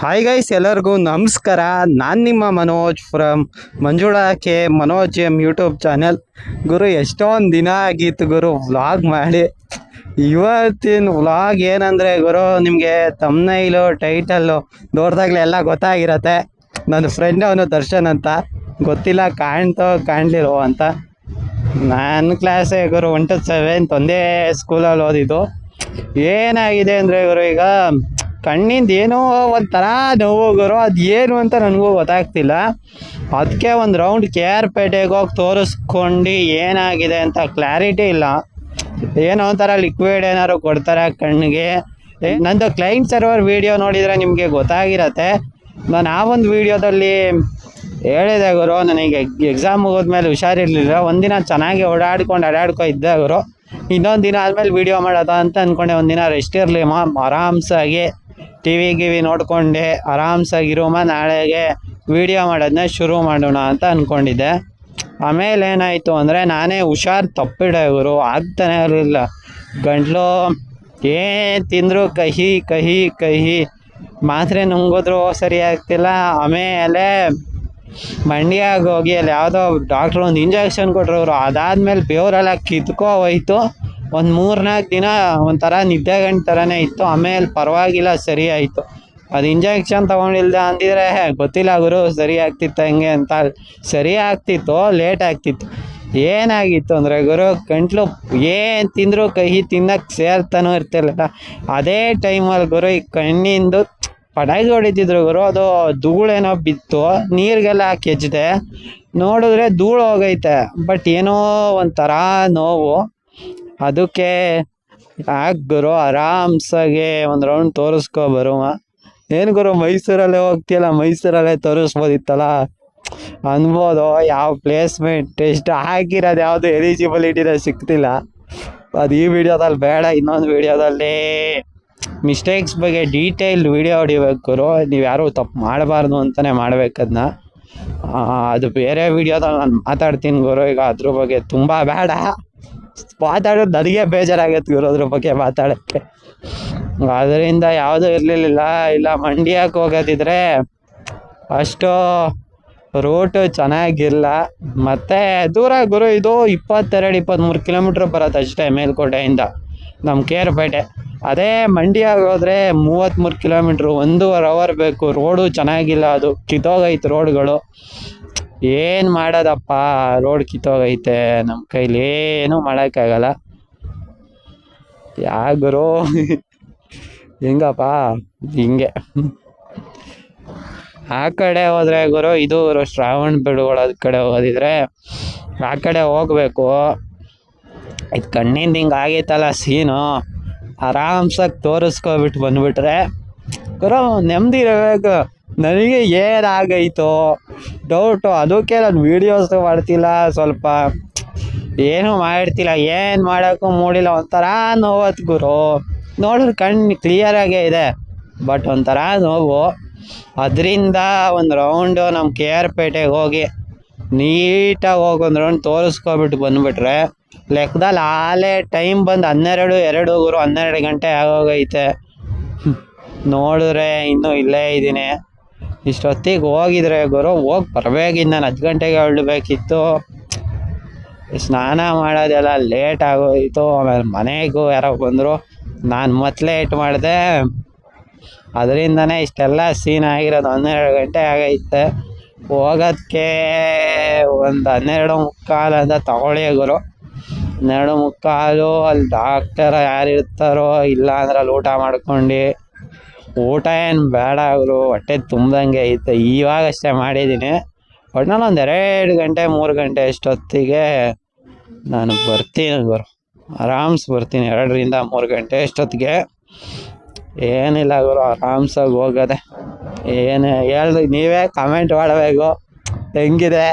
Hi guys ಎಲ್ಲರಿಗೂ ನಮಸ್ಕಾರ. ನಾನು ನಿಮ್ಮ Manoj from Manjula K Manoj M YouTube channel ಗುರು, ಎಷ್ಟೊಂದು ದಿನ ಆಗಿತ್ತು ಗುರು ವ್ಲಾಗ್ ಮಾಡಿ. ಇವತ್ತಿನ ವ್ಲಾಗ್ ಏನಂದರೆ ಗುರು, ನಿಮಗೆ ತಮ್ಮನೈಲು ಟೈಟಲ್ಲು ದೊಡ್ಡದಾಗಲೇ ಎಲ್ಲ ಗೊತ್ತಾಗಿರತ್ತೆ. ನನ್ನ ಫ್ರೆಂಡ್ ಅವನು ದರ್ಶನ್ ಅಂತ. ಗೊತ್ತಿಲ್ಲ, ಕಾಣ್ತೋ ಕಾಣ್ಲಿರೋ ಅಂತ. ನನ್ನ ಕ್ಲಾಸೇ ಗುರು ಒನ್ ಟು ಸೆವೆಂತ್ ಒಂದೇ ಸ್ಕೂಲಲ್ಲಿ ಓದಿದ್ದು. ಏನಾಗಿದೆ ಅಂದರೆ ಗುರು ಈಗ ಕಣ್ಣಿಂದ ಏನೋ ಒಂಥರ ನೋವು ಗುರು, ಅದು ಏನು ಅಂತ ನನಗೂ ಗೊತ್ತಾಗ್ತಿಲ್ಲ. ಅದಕ್ಕೆ ಒಂದು ರೌಂಡ್ ಕೆ ಆರ್ ಪೇಟೆಗೆ ಹೋಗಿ ತೋರಿಸ್ಕೊಂಡು ಏನಾಗಿದೆ ಅಂತ ಕ್ಲಾರಿಟಿ ಇಲ್ಲ. ಏನೋ ಒಂಥರ ಲಿಕ್ವಿಡ್ ಏನಾದ್ರು ಕೊಡ್ತಾರೆ ಕಣ್ಣಿಗೆ. ನಂದು ಕ್ಲೈಂಟ್ ಸರ್ವರ್ ವಿಡಿಯೋ ನೋಡಿದರೆ ನಿಮಗೆ ಗೊತ್ತಾಗಿರತ್ತೆ. ನಾನು ಆ ಒಂದು ವಿಡಿಯೋದಲ್ಲಿ ಹೇಳಿದೆ ಗುರು, ನನಗೆ ಎಕ್ಸಾಮ್ ಮುಗಿದ್ಮೇಲೆ ಹುಷಾರಿರಲಿಲ್ಲ. ಒಂದಿನ ಚೆನ್ನಾಗಿ ಓಡಾಡ್ಕೊಂಡು ಅಡಾಡ್ಕೊ ಇದ್ದೆ ಗುರು. ಇನ್ನೊಂದು ದಿನ ಆದಮೇಲೆ ವಿಡಿಯೋ ಮಾಡೋದ ಅಂತ ಅಂದ್ಕೊಂಡೆ ಒಂದಿನ ರೆಸ್ಟ್ ಇರಲಿ, ಮಾ, ಆರಾಮ್ಸಾಗಿ ಟಿ ವಿ ಗಿವಿ ನೋಡ್ಕೊಂಡೆ ಆರಾಮ್ಸಾಗಿ ಇರೋಮ ನಾಳೆಗೆ ವಿಡಿಯೋ ಮಾಡೋದನ್ನ ಶುರು ಮಾಡೋಣ ಅಂತ ಅಂದ್ಕೊಂಡಿದ್ದೆ ಆಮೇಲೆ ಏನಾಯಿತು ಅಂದರೆ ನಾನೇ ಹುಷಾರು ತಪ್ಪಿಡೆ ಗುರು, ಆಗ್ತಾನೆ ಇರಲಿಲ್ಲ. ಗಂಟ್ಲು ಏನು ತಿಂದರೂ ಕಹಿ ಕಹಿ ಕಹಿ. ಮಾತ್ರೆ ನುಂಗಿದ್ರು ಸರಿ ಆಗ್ತಿಲ್ಲ. ಆಮೇಲೆ ಮಂಡ್ಯಾಗ ಹೋಗಿ ಅಲ್ಲಿ ಯಾವುದೋ ಡಾಕ್ಟ್ರ್ ಒಂದು ಇಂಜೆಕ್ಷನ್ ಕೊಟ್ಟರು ಅದಾದ್ಮೇಲೆ ಬೆವರೆಲ್ಲ ಕಿತ್ಕೋ ಹೋಯ್ತು. ಒಂದು ಮೂರ್ನಾಲ್ಕು ದಿನ ಒಂಥರ ನಿದ್ದೆ ಗಂಟು ಥರನೇ ಇತ್ತು. ಆಮೇಲೆ ಪರವಾಗಿಲ್ಲ, ಸರಿ ಆಯಿತು. ಅದು ಇಂಜೆಕ್ಷನ್ ತೊಗೊಂಡಿಲ್ದ ಅಂದಿದ್ರೆ ಗೊತ್ತಿಲ್ಲ ಗುರು, ಸರಿ ಆಗ್ತಿತ್ತು ಹೆಂಗೆ ಅಂತ. ಸರಿ ಆಗ್ತಿತ್ತು ಲೇಟ್ ಆಗ್ತಿತ್ತು. ಏನಾಗಿತ್ತು ಅಂದರೆ ಗುರು, ಗಂಟ್ಲು ಏನು ತಿಂದರೂ ಕಹಿ ತಿನ್ನಕ್ಕೆ ಸೇರ್ತಾನೂ ಇರ್ತಿರ್ಲಿಲ್ಲ. ಅದೇ ಟೈಮಲ್ಲಿ ಗುರು, ಈ ಕಣ್ಣಿಂದು ಪಡಾಗಿ ಹೊಡಿತಿದ್ರು ಗುರು, ಅದು ಧೂಳೇನೋ ಬಿತ್ತು. ನೀರಿಗೆಲ್ಲ ಕೆಜ್ಜಿದೆ ನೋಡಿದ್ರೆ ಧೂಳು ಹೋಗೈತೆ. ಬಟ್ ಏನೋ ಒಂಥರ ನೋವು. ಅದಕ್ಕೆ ಯಾಕೆ ಗುರು ಆರಾಮ್ಸಾಗೆ ಒಂದು ರೌಂಡ್ ತೋರಿಸ್ಕೊ ಬರುವ ಏನು ಗುರು, ಮೈಸೂರಲ್ಲೇ ಹೋಗ್ತಿಯಲ್ಲ, ಮೈಸೂರಲ್ಲೇ ತೋರಿಸ್ಬೋದಿತ್ತಲ್ಲ? ಅನ್ಬೋದು, ಯಾವ ಪ್ಲೇಸ್ಮೆಂಟ್ ಟೆಸ್ಟ್ ಹಾಕಿರೋದು ಯಾವುದು ಎಲಿಜಿಬಿಲಿಟಿನ ಸಿಗ್ತಿಲ್ಲ. ಅದು ಈ ವಿಡಿಯೋದಲ್ಲಿ ಬೇಡ, ಇನ್ನೊಂದು ವಿಡಿಯೋದಲ್ಲಿ. ಮಿಸ್ಟೇಕ್ಸ್ ಬಗ್ಗೆ ಡೀಟೇಲ್ ವಿಡಿಯೋ ಹೊಡಿಬೇಕು ಗುರು. ನೀವು ಯಾರು ತಪ್ಪು ಮಾಡಬಾರ್ದು ಅಂತಲೇ ಮಾಡಬೇಕದನ್ನ ಅದು ಬೇರೆ ವಿಡಿಯೋದಲ್ಲಿ ನಾನು ಮಾತಾಡ್ತೀನಿ ಗುರು, ಈಗ ಅದ್ರ ಬಗ್ಗೆ ತುಂಬ ಬೇಡ. ಮಾತಾಡೋದು ನನಗೆ ಬೇಜಾರಾಗತ್ತೆ ಗುರು ಅದ್ರ ಬಗ್ಗೆ ಮಾತಾಡೋಕ್ಕೆ. ಅದರಿಂದ ಯಾವುದೂ ಇರಲಿಲ್ಲ ಇಲ್ಲ ಮಂಡ್ಯಕ್ಕೆ ಹೋಗೋದಿದ್ರೆ ಅಷ್ಟು ರೂಟು ಚೆನ್ನಾಗಿಲ್ಲ. ಮತ್ತು ದೂರ ಗುರು ಇದು ಇಪ್ಪತ್ತೆರಡು ಇಪ್ಪತ್ತ್ಮೂರು ಕಿಲೋಮೀಟ್ರ್ ಬರುತ್ತೆ ಅಷ್ಟೇ ಮೇಲ್ಕೋಟೆಯಿಂದ ನಮ್ಮ ಕೇರ್ಪೇಟೆ. ಅದೇ ಮಂಡ್ಯಾಗ ಹೋದರೆ ಮೂವತ್ತ್ಮೂರು ಕಿಲೋಮೀಟ್ರು ಒಂದೂವರೆ ಅವರ್ ಬೇಕು. ರೋಡು ಚೆನ್ನಾಗಿಲ್ಲ ಅದು. ಕಿತ್ತೋಗೈತೆ ರೋಡ್ಗಳು ಏನು ಮಾಡೋದಪ್ಪ? ರೋಡ್ ಕಿತ್ತೋಗೈತೆ ನಮ್ಮ ಕೈಲಿ. ಏನೂ ಮಾಡೋಕ್ಕಾಗಲ್ಲ. ಯಾ ಗುರು? ಹೆಂಗಪ್ಪ? ಹಿಂಗೆ. ಆ ಕಡೆ ಹೋದ್ರೆ ಗುರು, ಇದು ಶ್ರಾವಣ ಬೆಳಗೊಳ ಕಡೆ ಹೋಗೋದಿದ್ರೆ ಆ ಕಡೆ ಹೋಗ್ಬೇಕು. ಇದು ಕಣ್ಣಿಂದ ಹಿಂಗೆ ಆಗೈತಲ್ಲ ಸೀನು. ಆರಾಮ್ಸಾಗಿ ತೋರಿಸ್ಕೊಬಿಟ್ಟು ಬಂದ್ಬಿಟ್ರೆ ಗುರು ನೆಮ್ಮದಿ ಇರಬೇಕು. ನನಗೆ ಏನಾಗೈತೋ ಡೌಟು ಅದಕ್ಕೆ ನಾನು ವೀಡಿಯೋಸ್ ಮಾಡ್ತಿಲ್ಲ, ಸ್ವಲ್ಪ ಏನೂ ಮಾಡ್ತಿಲ್ಲ, ಏನು ಮಾಡೋಕ್ಕೂ ಮೂಡಿಲ್ಲ, ಒಂಥರ ನೋವತ್ತು ಗುರು. ನೋಡಿದ್ರೆ ಕಣ್ಣು ಕ್ಲಿಯರಾಗೇ ಇದೆ ಬಟ್ ಒಂಥರ ನೋವು. ಅದರಿಂದ ಒಂದು ರೌಂಡು ನಮ್ಮ ಕೆ ಆರ್ ಪೇಟೆಗೆ ಹೋಗಿ ನೀಟಾಗಿ ಹೋಗಿ ಒಂದು ರೌಂಡ್ ತೋರಿಸ್ಕೊಬಿಟ್ಟು ಬಂದುಬಿಟ್ರೆ, ಲೆಕ್ಕದಲ್ಲಿ ಆಲೇ ಟೈಮ್ ಬಂದು ಹನ್ನೆರಡು, ಎರಡು ಗುರು ಹನ್ನೆರಡು ಗಂಟೆ ಆಗೋಗೈತೆ. ನೋಡಿದ್ರೆ ಇನ್ನೂ ಇಲ್ಲೇ ಇದ್ದೀನಿ. ಇಷ್ಟೊತ್ತಿಗೆ ಹೋಗಿದ್ರೆ ಗುರು, ಹೋಗಿ ಬರಬೇಕಿದ್ದು ನಾನು ಹತ್ತು ಗಂಟೆಗೆ ಹೊರಡಬೇಕಿತ್ತು ಸ್ನಾನ ಮಾಡೋದೆಲ್ಲ ಲೇಟ್ ಆಗೋಯಿತು. ಆಮೇಲೆ ಮನೆಗೂ ಯಾರೋ ಬಂದರು. ನಾನು ಮತ್ತೆ ಲೇಟ್ ಮಾಡಿದೆ. ಅದರಿಂದನೇ ಇಷ್ಟೆಲ್ಲ ಸೀನ್ ಆಗಿರೋದು. ಹನ್ನೆರಡು ಗಂಟೆ ಆಗೈತೆ. ಹೋಗೋದಕ್ಕೆ ಒಂದು ಹನ್ನೆರಡು ಮುಕ್ಕಾಲು ಅಂತ ತಗೊಳ್ಳಿ ಗುರು. ಹನ್ನೆರಡು ಮುಕ್ಕಾಲು ಅಲ್ಲಿ ಡಾಕ್ಟರ್ ಯಾರು ಇರ್ತಾರೋ ಇಲ್ಲ ಅಂದ್ರೆ ಅಲ್ಲಿ ಊಟ ಮಾಡ್ಕೊಂಡು ಊಟ ಏನು ಬೇಡ ಅವರು ಹೊಟ್ಟೆ ತುಂಬ್ದಂಗೆ ಐತೆ. ಇವಾಗಷ್ಟೇ ಮಾಡಿದ್ದೀನಿ ಒಟ್ನಲ್ಲಿ ಒಂದು ಎರಡು ಗಂಟೆ, ಮೂರು ಗಂಟೆ ಅಷ್ಟೊತ್ತಿಗೆ ನಾನು ಬರ್ತೀನಿ ಗುರು. ಆರಾಮ್ಸ್ ಬರ್ತೀನಿ. ಎರಡರಿಂದ ಮೂರು ಗಂಟೆ ಅಷ್ಟೊತ್ತಿಗೆ. ಏನಿಲ್ಲ ಗುರು, ಆರಾಮ್ಸಾಗಿ ಹೋಗೋದೆ. ಏನು ಹೇಳ್ದು, ನೀವೇ ಕಮೆಂಟ್ ಮಾಡಬೇಕು. ಹೆಂಗಿದೆ?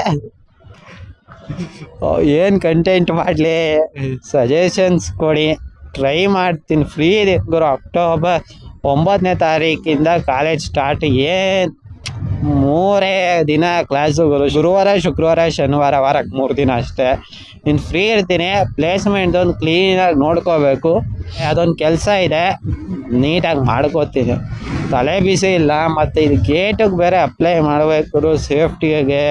ಏನು ಕಂಟೆಂಟ್ ಮಾಡಲಿ? ಸಜೆಷನ್ಸ್ ಕೊಡಿ. ಟ್ರೈ ಮಾಡ್ತೀನಿ. ಫ್ರೀ ಇದೆ ಗುರು ಅಕ್ಟೋಬರ್ ಒಂಬತ್ತನೇ ತಾರೀಕಿಂದ ಕಾಲೇಜ್ ಸ್ಟಾರ್ಟ್ ಏನು ಮೂರೇ ದಿನ ಕ್ಲಾಸು ಗುರು. ಗುರುವಾರ, ಶುಕ್ರವಾರ, ಶನಿವಾರ ವಾರಕ್ಕೆ ಮೂರು ದಿನ ಅಷ್ಟೇ. ಇನ್ನು ಫ್ರೀ ಇರ್ತೀನಿ ಪ್ಲೇಸ್ಮೆಂಟ್ ಒಂದು ಕ್ಲೀನಾಗಿ ನೋಡ್ಕೋಬೇಕು. ಅದೊಂದು ಕೆಲಸ ಇದೆ, ನೀಟಾಗಿ ಮಾಡ್ಕೋತೀನಿ. ತಲೆ ಬಿಸಿ ಇಲ್ಲ, ಮತ್ತು ಇದು ಗೇಟಿಗೆ ಬೇರೆ ಅಪ್ಲೈ ಮಾಡಬೇಕು ಸೇಫ್ಟಿಗೆ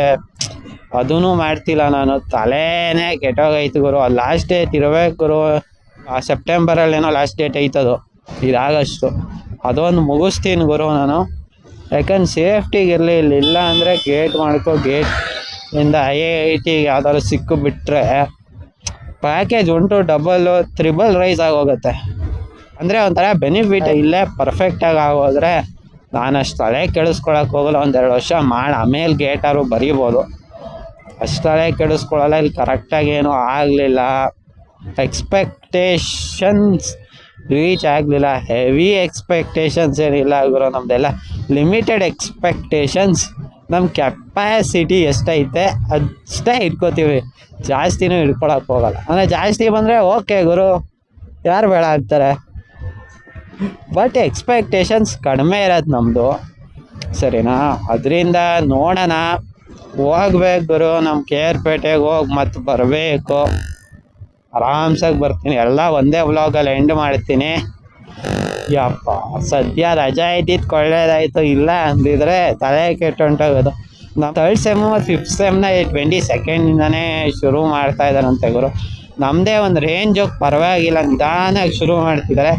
ಅದೂ ಮಾಡ್ತಿಲ್ಲ ನಾನು, ತಲೆನೇ ಕೆಟ್ಟೋಗೈತು ಗುರು. ಲಾಸ್ಟ್ ಡೇಟ್ ಇರಬೇಕು ಗುರು. ಆ ಸೆಪ್ಟೆಂಬರಲ್ಲೇನೋ ಲಾಸ್ಟ್ ಡೇಟ್ ಐತದು ಇದಾಗಷ್ಟು ಅದೊಂದು ಮುಗಿಸ್ತೀನಿ ಗುರು ನಾನು. ಯಾಕಂದ್ರೆ ಸೇಫ್ಟಿಗೆ ಇರಲಿಲ್ಲ ಇಲ್ಲಿ ಅಂದರೆ ಗೇಟ್ ಮಾಡ್ಕೋ ಗೇಟ್ ಇಂದ ಐ ಐ ಟಿ ಯಾವ್ದಾದ್ರು ಸಿಕ್ಕು ಬಿಟ್ಟರೆ ಪ್ಯಾಕೇಜ್ ಉಂಟು ಡಬಲ್ ತ್ರಿಬಲ್ ರೈಸ್ ಆಗೋಗುತ್ತೆ. ಅಂದರೆ ಒಂಥರ ಬೆನಿಫಿಟ್ ಇಲ್ಲೇ ಪರ್ಫೆಕ್ಟಾಗಿ ಆಗೋದ್ರೆ ನಾನು ತಲೆ ಕೆಡಿಸ್ಕೊಳಕ್ಕೆ ಹೋಗಲ್ಲ ಒಂದೆರಡು ವರ್ಷ ಮಾಡಿ, ಆಮೇಲೆ ಗೇಟಾರು ಬರೀಬೋದು. ಅಷ್ಟು ತಲೆ ಕೆಡಿಸ್ಕೊಳ್ಳಲ್ಲ ಇಲ್ಲಿ ಕರೆಕ್ಟಾಗಿ ಏನೂ ಆಗಲಿಲ್ಲ. ಎಕ್ಸ್ಪೆಕ್ಟೇಷನ್ಸ್ ರೀಚ್ ಆಗಲಿಲ್ಲ. ಹೆವಿ ಎಕ್ಸ್ಪೆಕ್ಟೇಷನ್ಸ್ ಏನಿಲ್ಲ ಗುರು ನಮ್ಮದೆಲ್ಲ ಲಿಮಿಟೆಡ್ ಎಕ್ಸ್ಪೆಕ್ಟೇಷನ್ಸ್ ನಮ್ಮ ಕೆಪಾಸಿಟಿ ಎಷ್ಟೈತೆ ಅಷ್ಟೇ ಇಟ್ಕೋತೀವಿ. ಜಾಸ್ತಿನೂ ಇಟ್ಕೊಳಕ್ಕೆ ಹೋಗಲ್ಲ. ಅಂದರೆ ಜಾಸ್ತಿ ಬಂದರೆ ಓಕೆ ಗುರು. ಯಾರು ಬೇಡ ಅಂತಾರೆ. ಬಟ್ ಎಕ್ಸ್ಪೆಕ್ಟೇಷನ್ಸ್ ಕಡಿಮೆ ಇರೋದು ನಮ್ಮದು ಸರಿನಾ? ಅದರಿಂದ ನೋಡೋಣ. ಹೋಗ್ಬೇಕು ಗುರು. ನಮ್ಮ ಕೆ ಆರ್ ಪೇಟೆಗೆ ಹೋಗಿ ಮತ್ತೆ ಬರಬೇಕು. ಆರಾಮ್ಸಾಗಿ ಬರ್ತೀನಿ. ಎಲ್ಲ ಒಂದೇ ವ್ಲಾಗಲ್ಲಿ ಎಂಡ್ ಮಾಡ್ತೀನಿ. ಯಪ್ಪ, ಸದ್ಯ ರಜಾ ಇದ್ದಿದ್ದು ಒಳ್ಳೇದಾಯ್ತು ಇಲ್ಲ ಅಂದಿದ್ರೆ ತಲೆ ಕೆಟ್ಟೊಂಟೋಗೋದು ನಾವು ತರ್ಡ್ ಸೆಮ್ ಮತ್ತು ಫಿಫ್ತ್ ಸೆಮ್ನ ಟ್ವೆಂಟಿ ಸೆಕೆಂಡಿಂದನೇ ಶುರು ಮಾಡ್ತಾ ಇದ್ದಾರಂತೆ ಗುರು. ನಮ್ಮದೇ ಒಂದು ರೇಂಜೋಗಿ ಪರವಾಗಿಲ್ಲ, ನಿಧಾನಾಗಿ ಶುರು ಮಾಡ್ತಿದ್ದಾರೆ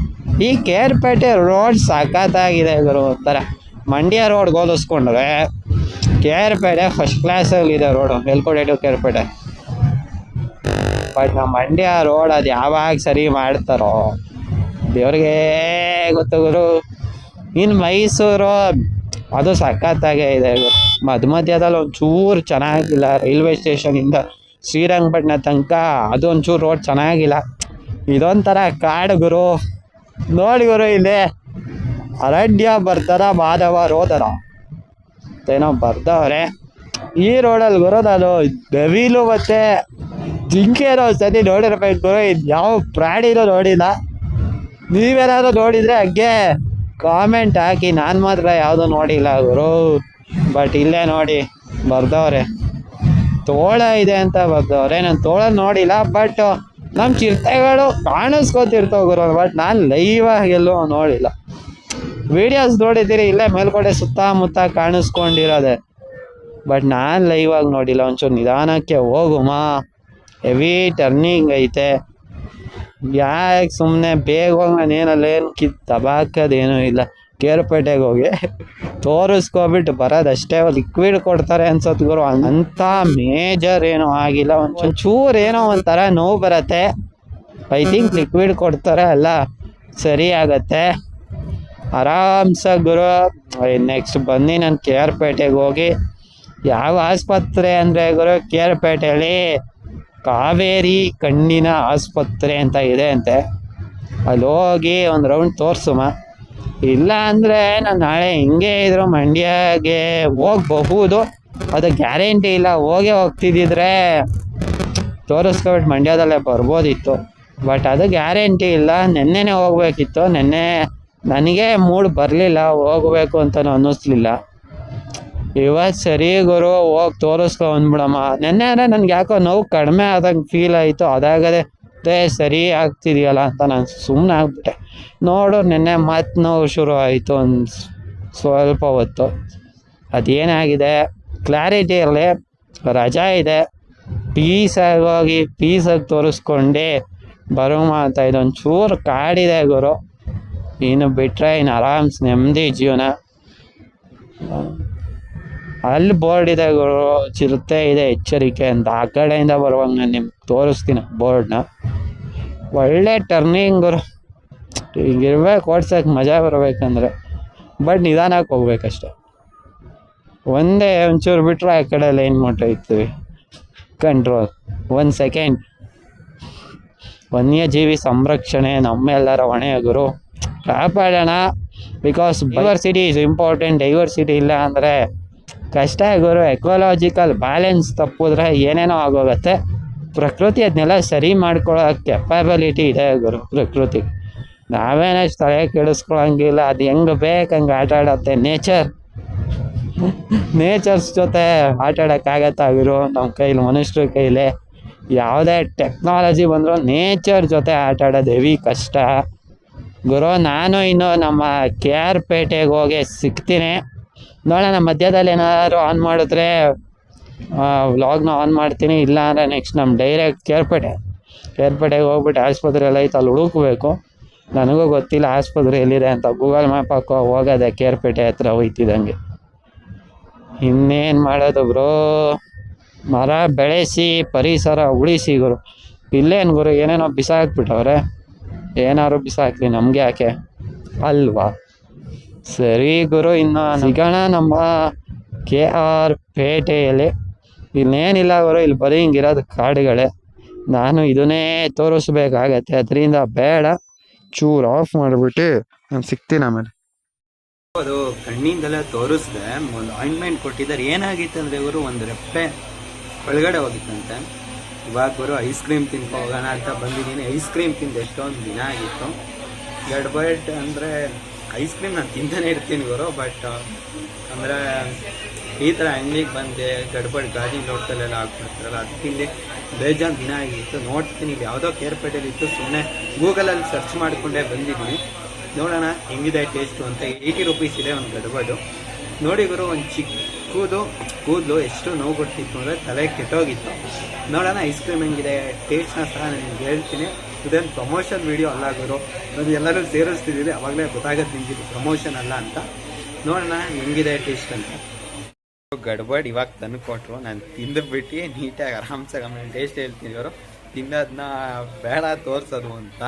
ಈ ಕೇರ್ಪೇಟೆ ರೋಡ್ ಸಖತ್ತಾಗಿದೆ ಗುರು ಒಂಥರ. ಮಂಡ್ಯ ರೋಡ್ಗೆ ಹೋಲಿಸ್ಕೊಂಡ್ರೆ ಕೇರ್ಪೇಟೆ ಫಸ್ಟ್ ಕ್ಲಾಸಲ್ಲಿದೆ ರೋಡು ಎಲ್ಕೊಡೇಟು ಟು ಕೇರ್ಪೇಟೆ. ಬಟ್ ನಮ್ಮ ಮಂಡ್ಯ ರೋಡ್ ಅದು ಯಾವಾಗ ಸರಿ ಮಾಡ್ತಾರೋ. ದೇವ್ರಿಗೆ ಗೊತ್ತು ಗುರು. ಇನ್ನು ಮೈಸೂರು, ಅದು ಸಖತ್ತಾಗೇ ಇದೆ. ಮಧ್ಯ ಮಧ್ಯದಲ್ಲಿ ಒಂಚೂರು ಚೆನ್ನಾಗಿಲ್ಲ ರೈಲ್ವೆ ಸ್ಟೇಷನಿಂದ ಶ್ರೀರಂಗಪಟ್ಟಣ ತನಕ ಅದು ಒಂಚೂರು ರೋಡ್ ಚೆನ್ನಾಗಿಲ್ಲ. ಇದೊಂಥರ ಕಾಡು ಗುರು. ನೋಡಿ ಗುರು ಇಲ್ಲಿ. ಅರಣ್ಯ ಬರ್ತಾರ ಮಾಧವ ರೋದರ ಏನೋ ಬರ್ದವ್ರೆ. ಈ ರೋಡಲ್ಲಿ ಗುರು ನಾನು ನವಿಲು ಮತ್ತೆ ಜಿಂಕೆನೋ ಸತಿ ನೋಡಿರ್ಬೇಕು ಇದು ಯಾವ ಪ್ರಾಣಿನೂ ನೋಡಿಲ್ಲ. ನೀವೇನಾದ್ರು ನೋಡಿದ್ರೆ ಹಂಗೆ ಕಾಮೆಂಟ್ ಹಾಕಿ. ನಾನು ಮಾತ್ರ ಯಾವುದೂ ನೋಡಿಲ್ಲ ಗುರು. ಬಟ್ ಇಲ್ಲೇ ನೋಡಿ ಬರ್ದವ್ರೆ. ತೋಳ ಇದೆ ಅಂತ ಬರ್ದವ್ರೆ. ನಾನು ತೋಳ ನೋಡಿಲ್ಲ ಬಟ್ ನಮ್ಮ ಚಿರತೆಗಳು ಕಾಣಿಸ್ಕೊತಿರ್ತಾವ ಗುರು. ಬಟ್ ನಾನು ಲೈವ್ ಎಲ್ಲೂ ನೋಡಿಲ್ಲ. ವಿಡಿಯೋಸ್ ನೋಡಿದ್ದೀರಿ, ಇಲ್ಲೇ ಮೇಲ್ಗಡೆ ಸುತ್ತಮುತ್ತ ಕಾಣಿಸ್ಕೊಂಡಿರೋದೆ. ಬಟ್ ನಾನು ಲೈವಾಗಿ ನೋಡಿಲ್ಲ, ಒಂಚೂರು ನಿಧಾನಕ್ಕೆ ಹೋಗುಮ ಹೆವಿ ಟರ್ನಿಂಗ್ ಐತೆ. ಯಾಕೆ ಸುಮ್ಮನೆ ಬೇಗ ಹೋಗಿ ನಾನು ಏನಲ್ಲೇನು ಕಿತ್ ತಬಾಕದೇನೂ ಇಲ್ಲ. ಕೇರ್ಪೇಟೆಗೆ ಹೋಗಿ ತೋರಿಸ್ಕೊಬಿಟ್ಟು ಬರೋದಷ್ಟೇ ಲಿಕ್ವಿಡ್ ಕೊಡ್ತಾರೆ ಅನ್ಸತ್ ಗುರು. ಅಂಥ ಮೇಜರ್ ಏನೂ ಆಗಿಲ್ಲ. ಒಂಚೂರು ಚೂರು ಏನೋ ಒಂಥರ ನೋವು ಬರುತ್ತೆ. ಐ ಥಿಂಕ್ ಲಿಕ್ವಿಡ್ ಕೊಡ್ತಾರೆ ಅಲ್ಲ. ಸರಿ ಆಗತ್ತೆ. ಆರಾಮ್ಸ ಗುರು. ನೆಕ್ಸ್ಟ್ ಬನ್ನಿ ನಾನು ಕೆ ಆರ್ ಪೇಟೆಗೆ ಹೋಗಿ. ಯಾವ ಆಸ್ಪತ್ರೆ ಅಂದರೆ ಗುರು, ಕೇರಪೇಟೆಯಲ್ಲಿ ಕಾವೇರಿ ಕಣ್ಣಿನ ಆಸ್ಪತ್ರೆ ಅಂತ ಇದೆ ಅಂತೆ. ಅಲ್ಲಿ ಹೋಗಿ ಒಂದು ರೌಂಡ್ ತೋರ್ಸುಮ. ಇಲ್ಲ ಅಂದರೆ ನಾನು ನಾಳೆ ಹಿಂಗೆ ಇದ್ರು ಮಂಡ್ಯಗೆ ಹೋಗಬಹುದು. ಅದು ಗ್ಯಾರಂಟಿ ಇಲ್ಲ. ಹೋಗೇ ಹೋಗ್ತಿದ್ದಿದ್ರೆ ತೋರಿಸ್ಕೊಬಿಟ್ಟು ಮಂಡ್ಯದಲ್ಲೇ ಬರ್ಬೋದಿತ್ತು. ಬಟ್ ಅದು ಗ್ಯಾರಂಟಿ ಇಲ್ಲ. ನೆನ್ನೆನೇ ಹೋಗ್ಬೇಕಿತ್ತು. ನೆನ್ನೆ ನನಗೆ ಮೂಡ್ ಬರಲಿಲ್ಲ. ಹೋಗ್ಬೇಕು ಅಂತಲೂ ಅನ್ನಿಸ್ಲಿಲ್ಲ. ಇವತ್ತು ಸರಿ ಗುರು, ಹೋಗಿ ತೋರಿಸ್ಕೊ ಬಂದ್ಬಿಡಮ್ಮ. ನೆನ್ನೆ ಅಂದರೆ ನನಗೆ ಯಾಕೋ ನೋವು ಕಡಿಮೆ ಆದಂಗೆ ಫೀಲ್ ಆಯಿತು. ಅದಾಗದೆ ಅದೇ ಸರಿ ಆಗ್ತಿದೆಯಲ್ಲ ಅಂತ ನಾನು ಸುಮ್ಮನೆ ಆಗ್ಬಿಟ್ಟೆ. ನೋಡು, ನೆನ್ನೆ ಮತ್ತೆ ನೋವು ಶುರು ಆಯಿತು ಒಂದು ಸ್ವಲ್ಪ ಹೊತ್ತು. ಅದೇನಾಗಿದೆ? ಕ್ಲಾರಿಟಿ ಇರಲಿ. ರಜಾ ಇದೆ. ಪೀಸಾಗಿ ಹೋಗಿ ಪೀಸಾಗಿ ತೋರಿಸ್ಕೊಂಡೆ. ಬರೋಮ ಅಂತ ಇದೊಂದು ಚೂರು ಕಾಡಿದೆ ಗುರು. ಇನ್ನು ಬಿಟ್ಟರೆ ಇನ್ನು ಆರಾಮ್ಸ್ ನೆಮ್ಮದಿ ಜೀವನ. ಅಲ್ಲಿ ಬೋರ್ಡ್ ಇದೆ ಚಿರತೆ ಇದೆ ಎಚ್ಚರಿಕೆ ಅಂತ. ಆ ಕಡೆಯಿಂದ ಬರುವಾಗ ನಾನು ನಿಮ್ಗೆ ತೋರಿಸ್ತೀನಿ ಬೋರ್ಡ್ನ. ಒಳ್ಳೆ ಟರ್ನಿಂಗ್ ಗುರು. ಹಿಂಗಿರ್ಬೇಕು ಓಡ್ಸಕ್ಕೆ ಮಜಾ ಬರಬೇಕಂದ್ರೆ. ಬಟ್ ನಿಧಾನಕ್ಕೆ ಹೋಗ್ಬೇಕಷ್ಟೆ. ಒಂದೇ ಒಂಚೂರು ಬಿಟ್ಟರೆ ಆ ಕಡೆ ಲೈನ್ ಇರ್ತೀವಿ ಕಂಟ್ರೋಲ್ ಒಂದು ಸೆಕೆಂಡ್ ವನ್ಯಜೀವಿ ಸಂರಕ್ಷಣೆ, ನಮ್ಮೆಲ್ಲರ ಹೊಣೆಯ ಗುರು. ಕಾಪಾಡೋಣ. Because diversity is important diversity ಇಲ್ಲ ಅಂದರೆ ಕಷ್ಟ ಗುರು. ಎಕೋಲಾಜಿಕಲ್ ಬ್ಯಾಲೆನ್ಸ್ ತಪ್ಪಿದ್ರೆ ಏನೇನೋ ಆಗೋಗುತ್ತೆ. ಪ್ರಕೃತಿ ಅದನ್ನೆಲ್ಲ ಸರಿ ಮಾಡ್ಕೊಳ್ಳೋ ಕೆಪಾಬಿಲಿಟಿ ಇದೆ ಗುರು ಪ್ರಕೃತಿ. ನಾವೇನೇ ತಲೆ ಕೆಡಿಸ್ಕೊಳಂಗಿಲ್ಲ ಅದು ಹೆಂಗೆ ಬೇಕು ಹಂಗೆ ಆಟ ನೇಚರ್ ನೇಚರ್ಸ್ ಜೊತೆ ಆಟ ಆಡೋಕ್ಕಾಗತ್ತಾ ಗುರು. ನಮ್ಮ ಕೈಲಿ, ಮನುಷ್ಯರ ಕೈಲಿ ಯಾವುದೇ ಟೆಕ್ನಾಲಜಿ ಬಂದರೂ ನೇಚರ್ ಜೊತೆ ಆಟ ಆಡೋದು ಹೆವಿ ಕಷ್ಟ. ಗುರು, ನಾನು ಇನ್ನು ನಮ್ಮ ಕೆ ಆರ್ ಪೇಟೆಗೆ ಹೋಗಿ ಸಿಗ್ತೀನಿ. ನೋಡೋಣ ಮಧ್ಯದಲ್ಲಿ ಏನಾದರೂ ಆನ್ ಮಾಡಿದ್ರೆ ವ್ಲಾಗ್ನ ಆನ್ ಮಾಡ್ತೀನಿ, ಇಲ್ಲ ಅಂದರೆ ನೆಕ್ಸ್ಟ್ ನಮ್ಮ ಡೈರೆಕ್ಟ್ ಕೇರ್ಪೇಟೆ. ಕೇರ್ಪೇಟೆಗೆ ಹೋಗ್ಬಿಟ್ಟು ಆಸ್ಪತ್ರೆ ಎಲ್ಲ ಐತೆ, ಅಲ್ಲಿ ಹುಡುಕ್ಬೇಕು. ನನಗೂ ಗೊತ್ತಿಲ್ಲ ಆಸ್ಪತ್ರೆ ಎಲ್ಲಿದೆ ಅಂತ. ಗೂಗಲ್ ಮ್ಯಾಪ್ ಹಾಕೋ, ಹೋಗೋದೆ ಕೇರ್ಪೇಟೆ ಹತ್ರ ಹೋಯ್ತಿದ್ದಂಗೆ. ಇನ್ನೇನು ಮಾಡೋದು ಬ್ರೋ ಮರ ಬೆಳೆಸಿ, ಪರಿಸರ ಉಳಿಸಿ ಗುರು. ಇಲ್ಲೇನು ಗುರು, ಏನೇನೋ ಬಿಸಾಕ್ಬಿಟ್ಟವ್ರೆ. ಏನಾದ್ರು ಬಿಸಾಕ್ಲಿ ನಮಗೆ ಯಾಕೆ? ಅಲ್ವಾ? ಸರಿ ಗುರು ಇನ್ನು ಸಿಗೋಣ ನಮ್ಮ ಕೆ ಆರ್ ಪೇಟೆಯಲ್ಲಿ. ಇನ್ನೇನಿಲ್ಲ ಗುರು ಇಲ್ಲಿ ಬರೀ ಹಿಂಗಿರೋದು ಕಾಡುಗಳೇ. ನಾನು ಇದನ್ನೇ ತೋರಿಸ್ಬೇಕಾಗತ್ತೆ ಅದರಿಂದ ಬೇಡ. ಚೂರು ಆಫ್ ಮಾಡಿಬಿಟ್ಟು ನಾನು ಸಿಗ್ತೀನಿ ಆಮೇಲೆ. ಅದು ಕಣ್ಣಿಂದಲೇ ತೋರಿಸ್ದೆ ಒಂದು ಆಯಿಂಟ್ಮೆಂಟ್ ಕೊಟ್ಟಿದ್ದಾರೆ. ಏನಾಗಿತ್ತು ಅಂದರೆ ಇವರು ಒಂದು ರೆಪ್ಪೆ ಒಳಗಡೆ ಹೋಗಿತ್ತಂತೆ. ಇವಾಗ ಗುರು ಐಸ್ ಕ್ರೀಮ್ ತಿನ್ಕೊ ಹೋಗೋಣ ಅಂತ ಬಂದಿದ್ದೀನಿ. ಐಸ್ ಕ್ರೀಮ್ ತಿಂದು ಎಷ್ಟೊಂದು ದಿನ ಆಗಿತ್ತು. ಗಡ್ಬಡ್ ಅಂದರೆ ಐಸ್ ಕ್ರೀಮ್ ನಾನು ತಿಂತಾನೆ ಇರ್ತೀನಿ ಗುರು ಬಟ್ ಅಂದರೆ ಈ ಥರ ಅಂಗಡಿಗೆ ಬಂದೆ, ಗಡ್ಬಡ್ ಗಾಡಿ ಲೋಟದಲ್ಲೆಲ್ಲ ಹಾಕ್ಬಿಡ್ತಾರಲ್ಲ, ಅದು ತಿಂದು. ಬೇಜಾನ್ ದಿನ ಆಗಿತ್ತು, ನೋಡ್ತೀನಿ, ಇಲ್ಲಿ ಯಾವುದೋ ಕೇರ್ಪೇಟೆಯಲ್ಲಿ ಇತ್ತು ಸುಮ್ಮನೆ ಗೂಗಲಲ್ಲಿ ಸರ್ಚ್ ಮಾಡಿಕೊಂಡೇ ಬಂದಿದ್ದೀನಿ. ನೋಡೋಣ, ಹೆಂಗಿದೆ ಟೇಸ್ಟು ಅಂತ. ಏಯ್ಟಿ ರುಪೀಸ್ ಇದೆ ಒಂದು ಗಡ್ಬಡು. ನೋಡಿ ಗುರು, ಒಂದು ಚಿಕ್ಕದು, ಕೂದಲು ಎಷ್ಟು ನೋವು ಕೊಡ್ತಿತ್ತು ಅಂದರೆ ತಲೆ ಕೆಟ್ಟೋಗಿತ್ತು. ನೋಡೋಣ, ಐಸ್ ಕ್ರೀಮ್ ಹೆಂಗಿದೆ ಟೇಸ್ಟ್ನ ಸಹ ನಿಮ್ಗೆ ಹೇಳ್ತೀನಿ. ಇದೇನು ಪ್ರಮೋಷನ್ ವೀಡಿಯೋ ಅಲ್ಲ ಗುರು ನಾನು ಎಲ್ಲರೂ ಸೇರಿಸ್ತಿದ್ದೀನಿ ಅವಾಗಲೇ ಗೊತ್ತಾಗತ್ತೆ ನಿಮ್ಗೆ ಇದು ಪ್ರಮೋಷನ್ ಅಲ್ಲ ಅಂತ. ನೋಡೋಣ, ಹೆಂಗಿದೆ ಟೇಸ್ಟ್ ಅಂತ. ಗಡ್ಬಡ್ ಇವಾಗ ತಂದು ಕೊಟ್ಟರು ನಾನು ತಿಂದುಬಿಟ್ಟು ನೀಟಾಗಿ ಆರಾಮ್ಸಾಗಿ ಆಮೇಲೆ ಟೇಸ್ಟ್ ಹೇಳ್ತೀನಿ ಇವರು. ತಿನ್ನೋದನ್ನ ಬೇಡ ತೋರಿಸೋದು ಅಂತ.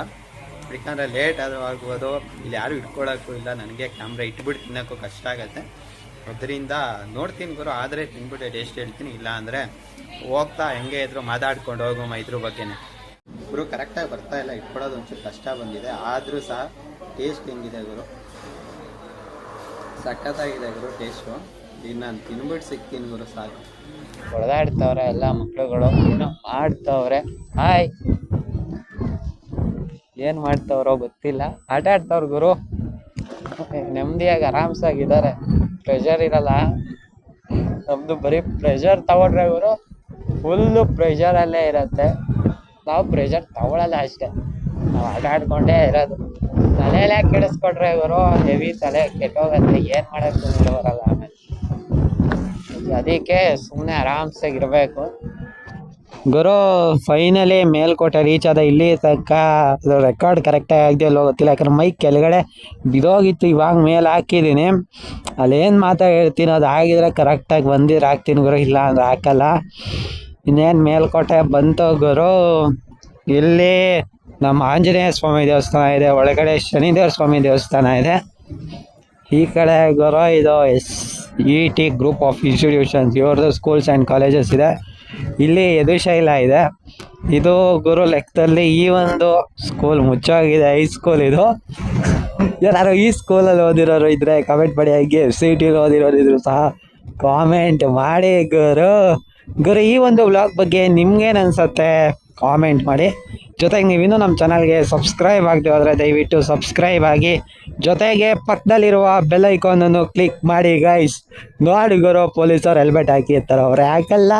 ಯಾಕಂದರೆ ಲೇಟ್ ಆದರೂ ಆಗ್ಬೋದು, ಇಲ್ಲಿ ಯಾರು ಇಟ್ಕೊಳ್ಳೋಕ್ಕೂ ಇಲ್ಲ, ನನಗೆ ಕ್ಯಾಮ್ರಾ ಇಟ್ಬಿಟ್ಟು ತಿನ್ನೋಕ್ಕೂ ಕಷ್ಟ ಆಗುತ್ತೆ. ಅದರಿಂದ ನೋಡ್ತೀನಿ ಗುರು, ಆದರೆ ತಿನ್ಬಿಟ್ಟು ಟೇಸ್ಟ್ ಹೇಳ್ತೀನಿ. ಇಲ್ಲ ಅಂದರೆ ಹೋಗ್ತಾ ಹೆಂಗೆ ಇದ್ರು ಮಾತಾಡ್ಕೊಂಡು ಹೋಗೋ ಇದ್ರ ಬಗ್ಗೆನೇ. ಗುರು ಕರೆಕ್ಟಾಗಿ ಬರ್ತಾ ಇಲ್ಲ, ಇಟ್ಕೊಳ್ಳೋದು ಒಂಚೂರು ಕಷ್ಟ ಬಂದಿದೆ. ಆದರೂ ಸಹ ಟೇಸ್ಟ್ ಹೆಂಗಿದೆ ಗುರು? ಸಖತ್ತಾಗಿದೆ ಗುರು ಟೇಸ್ಟು ಇನ್ನು ನಾನು ತಿನ್ಬಿಟ್ಟು ಸಿಗ್ತೀನಿ ಗುರು, ಸಾಕು. ಹೊಡೆದಾಡ್ತವ್ರೆ ಎಲ್ಲ ಮಕ್ಳುಗಳು, ಏನೋ ಆಡ್ತವ್ರೆ ಹಾಯ್ ಏನ್ ಮಾಡ್ತವ್ರೋ ಗೊತ್ತಿಲ್ಲ. ಆಟ ಆಡ್ತವ್ರ ಗುರು. ನೆಮ್ಮದಿಯಾಗಿ ಆರಾಮ್ಸಾಗಿದ್ದಾರೆ ಪ್ರೆಷರ್ ಇರಲ್ಲ. ನಮ್ದು ಬರೀ ಪ್ರೆಷರ್ ತಗೊಂಡ್ರೆ ಗುರು ಫುಲ್ಲು ಪ್ರೆಷರಲ್ಲೇ ಇರತ್ತೆ. ನಾವು ಪ್ರೆಷರ್ ತಗೊಳಲ್ಲ ಅಷ್ಟೇ. ನಾವು ಆಟ ಆಡ್ಕೊಂಡೇ ಇರೋದು. ತಲೆಯಲ್ಲೇ ಕೆಡಿಸ್ಕೊಂಡ್ರೆ ಗುರು ಹೆವಿ ತಲೆ ಕೆಟ್ಟೋಗತ್ತೆ. ಏನ್ ಮಾಡಕ್ಕೆ ಬರಲ್ಲ ಆಮೇಲೆ. ಅದಕ್ಕೆ ಸುಮ್ಮನೆ ಆರಾಮ್ಸಾಗಿರ್ಬೇಕು ಗುರು ಫೈನಲಿ ಮೇಲ್ಕೋಟೆ ರೀಚ್ ಆದ ಇಲ್ಲಿ ತನಕ ರೆಕಾರ್ಡ್ ಕರೆಕ್ಟಾಗಿ ಆಗದೆಯಲ್ಲೋ ಗೊತ್ತಿಲ್ಲ. ಯಾಕಂದ್ರೆ ಮೈಕ್ ಕೆಳಗಡೆ ಬಿದೋಗಿತ್ತು ಇವಾಗ ಮೇಲೆ ಹಾಕಿದ್ದೀನಿ. ಅಲ್ಲೇನು ಮಾತಾ ಹೇಳ್ತೀನಿ ಅದು ಆಗಿದ್ರೆ ಕರೆಕ್ಟಾಗಿ ಬಂದಿದ್ರೆ ಹಾಕ್ತೀನಿ ಗುರು. ಇಲ್ಲ ಅಂದ್ರೆ ಹಾಕಲ್ಲ. ಇನ್ನೇನು ಮೇಲ್ಕೋಟೆ ಬಂತು ಗುರು? ಇಲ್ಲಿ ನಮ್ಮ ಆಂಜನೇಯ ಸ್ವಾಮಿ ದೇವಸ್ಥಾನ ಇದೆ, ಒಳಗಡೆ ಶನಿದೇವ ಸ್ವಾಮಿ ದೇವಸ್ಥಾನ ಇದೆ. ಈ ಕಡೆ ಗುರು ಇದು S E T group of institutions, ಇವ್ರದ್ದು ಸ್ಕೂಲ್ಸ್ ಆ್ಯಂಡ್ ಕಾಲೇಜಸ್ ಇದೆ. ಇಲ್ಲಿ ಯದುಶೈಲ ಇದೆ. ಇದು ಗುರು ಲೆಕ್ಕದಲ್ಲಿ ಈ ಒಂದು ಸ್ಕೂಲ್ ಮುಚ್ಚೋಗಿದೆ, ಹೈ ಸ್ಕೂಲ್ ಇದು. ಯಾರು ಈ ಸ್ಕೂಲಲ್ಲಿ ಓದಿರೋರು ಇದ್ರೆ ಕಮೆಂಟ್ ಮಾಡಿ, ಹಾಗೆ ಸಿ ಟಿಲಿ ಓದಿರೋರು ಇದ್ರು ಸಹ ಕಾಮೆಂಟ್ ಮಾಡಿ ಗುರು. ಗುರು ಈ ಒಂದು ವ್ಲಾಗ್ ಬಗ್ಗೆ ನಿಮ್ಗೇನು ಅನ್ಸುತ್ತೆ ಕಾಮೆಂಟ್ ಮಾಡಿ. ಜೊತೆಗೆ ನೀವಿನ್ನೂ ನಮ್ಮ ಚಾನಲ್ಗೆ ಸಬ್ಸ್ಕ್ರೈಬ್ ಆಗದೆ ಹೋದರೆ ದಯವಿಟ್ಟು ಸಬ್ಸ್ಕ್ರೈಬ್ ಆಗಿ. ಜೊತೆಗೆ ಪಕ್ಕದಲ್ಲಿರುವ ಬೆಲ್ ಐಕಾನನ್ನು ಕ್ಲಿಕ್ ಮಾಡಿ ಗೈಸ್ ನೋಡಿ ಗುರು ಪೊಲೀಸರು ಹೆಲ್ಮೆಟ್ ಹಾಕಿರ್ತಾರೆ ಅವ್ರು. ಯಾಕಲ್ಲ?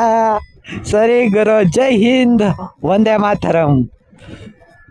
ಸರಿ ಗುರು ಜೈ ಹಿಂದ್. ಒಂದೇ ಮಾತರಂ.